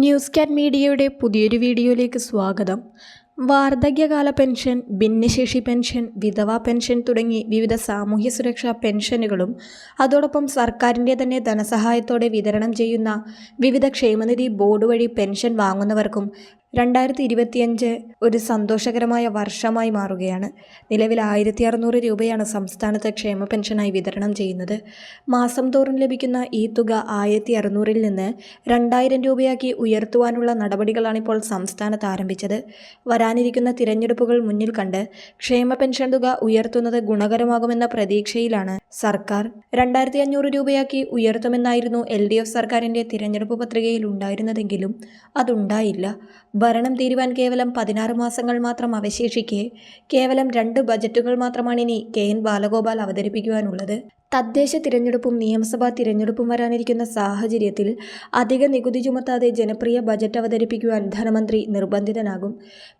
News കാറ്റ് മീഡിയയുടെ പുതിയൊരു വീഡിയോയിലേക്ക് സ്വാഗതം. വാർദ്ധക്യകാല പെൻഷൻ ഭിന്നശേഷി പെൻഷൻ വിധവാ പെൻഷൻ തുടങ്ങി വിവിധ സാമൂഹ്യ സുരക്ഷാ പെൻഷനുകളും അതോടൊപ്പം സർക്കാരിന്റെ തന്നെ ധനസഹായത്തോടെ വിതരണം ചെയ്യുന്ന വിവിധ ക്ഷേമനിധി ബോർഡ് വഴി പെൻഷൻ വാങ്ങുന്നവർക്കും രണ്ടായിരത്തി ഇരുപത്തിയഞ്ച് ഒരു സന്തോഷകരമായ വർഷമായി മാറുകയാണ്. നിലവിൽ ആയിരത്തി അറുന്നൂറ് രൂപയാണ് സംസ്ഥാനത്ത് ക്ഷേമ പെൻഷനായി വിതരണം ചെയ്യുന്നത്. മാസം തോറും ലഭിക്കുന്ന ഈ തുക ആയിരത്തി അറുന്നൂറിൽ നിന്ന് രണ്ടായിരം രൂപയാക്കി ഉയർത്തുവാനുള്ള നടപടികളാണിപ്പോൾ സംസ്ഥാനത്ത് ആരംഭിച്ചത്. വരാനിരിക്കുന്ന തിരഞ്ഞെടുപ്പുകൾ മുന്നിൽ കണ്ട് ക്ഷേമ പെൻഷൻ തുക ഉയർത്തുന്നത് ഗുണകരമാകുമെന്ന പ്രതീക്ഷയിലാണ്. സർക്കാർ രണ്ടായിരത്തി അഞ്ഞൂറ് രൂപയാക്കി ഉയർത്തുമെന്നായിരുന്നു എൽ ഡി എഫ് സർക്കാരിന്റെ തിരഞ്ഞെടുപ്പ് പത്രികയിൽ ഉണ്ടായിരുന്നതെങ്കിലും അതുണ്ടായില്ല. ഭരണം തീരുവാൻ കേവലം പതിനാറ് മാസങ്ങൾ മാത്രം അവശേഷിക്കെ കേവലം രണ്ട് ബജറ്റുകൾ മാത്രമാണ് ഇനി കെ എൻ ബാലഗോപാൽ അവതരിപ്പിക്കുവാനുള്ളത്. തദ്ദേശ തിരഞ്ഞെടുപ്പും നിയമസഭാ തിരഞ്ഞെടുപ്പും വരാനിരിക്കുന്ന സാഹചര്യത്തിൽ അധിക നികുതി ചുമത്താതെ ജനപ്രിയ ബജറ്റ് അവതരിപ്പിക്കുവാൻ ധനമന്ത്രി നിർബന്ധിതനാകും.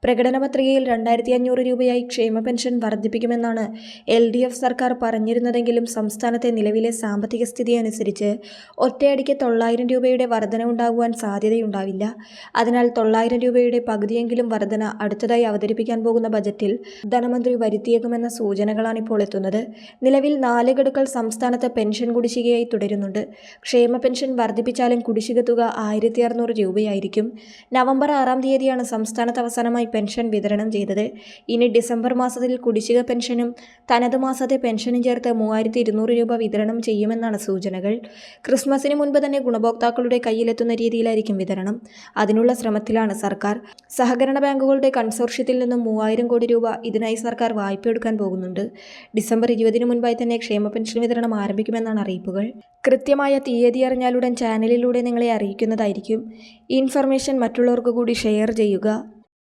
പ്രകടന പത്രികയിൽ രണ്ടായിരത്തി അഞ്ഞൂറ് രൂപയായി ക്ഷേമ പെൻഷൻ വർദ്ധിപ്പിക്കുമെന്നാണ് എൽ ഡി എഫ് സർക്കാർ പറഞ്ഞിരുന്നതെങ്കിലും സംസ്ഥാനത്തെ നിലവിലെ സാമ്പത്തിക സ്ഥിതി അനുസരിച്ച് ഒറ്റയടിക്ക് തൊള്ളായിരം രൂപയുടെ വർധന ഉണ്ടാകുവാൻ സാധ്യതയുണ്ടാവില്ല. അതിനാൽ തൊള്ളായിരം രൂപയുടെ പകുതിയെങ്കിലും വർധന അടുത്തതായി അവതരിപ്പിക്കാൻ പോകുന്ന ബജറ്റിൽ ധനമന്ത്രി വരുത്തിയേക്കുമെന്ന സൂചനകളാണ് ഇപ്പോൾ എത്തുന്നത്. നിലവിൽ നാല് ഗഡുക്കൾ സംസ്ഥാനത്ത് പെൻഷൻ കുടിശ്ശികയായി തുടരുന്നുണ്ട്. ക്ഷേമ പെൻഷൻ വർദ്ധിപ്പിച്ചാലും കുടിശ്ശിക തുക ആയിരത്തി അറുന്നൂറ് രൂപയായിരിക്കും. നവംബർ ആറാം തീയതിയാണ് സംസ്ഥാനത്ത് അവസാനമായി പെൻഷൻ വിതരണം ചെയ്തത്. ഇനി ഡിസംബർ മാസത്തിൽ കുടിശ്ശിക പെൻഷനും തനത് മാസത്തെ പെൻഷനും ചേർത്ത് മൂവായിരത്തി ഇരുന്നൂറ് രൂപ വിതരണം ചെയ്യുമെന്നാണ് സൂചനകൾ. ക്രിസ്മസിന് മുൻപ് തന്നെ ഗുണഭോക്താക്കളുടെ കയ്യിലെത്തുന്ന രീതിയിലായിരിക്കും വിതരണം. അതിനുള്ള ശ്രമത്തിലാണ് സർക്കാർ. സഹകരണ ബാങ്കുകളുടെ കൺസോർഷ്യത്തിൽ നിന്നും മൂവായിരം കോടി രൂപ ഇതിനായി സർക്കാർ വായ്പയെടുക്കാൻ പോകുന്നുണ്ട്. ഡിസംബർ ഇരുപതിന് മുൻപായി തന്നെ ക്ഷേമ പെൻഷൻ വിതരണം ആരംഭിക്കുമെന്നാണ് അറിയിപ്പുകൾ. കൃത്യമായ തീയതി അറിഞ്ഞാലുടൻ ചാനലിലൂടെ നിങ്ങളെ അറിയിക്കുന്നതായിരിക്കും. ഇൻഫർമേഷൻ മറ്റുള്ളവർക്ക് കൂടി ഷെയർ ചെയ്യുക.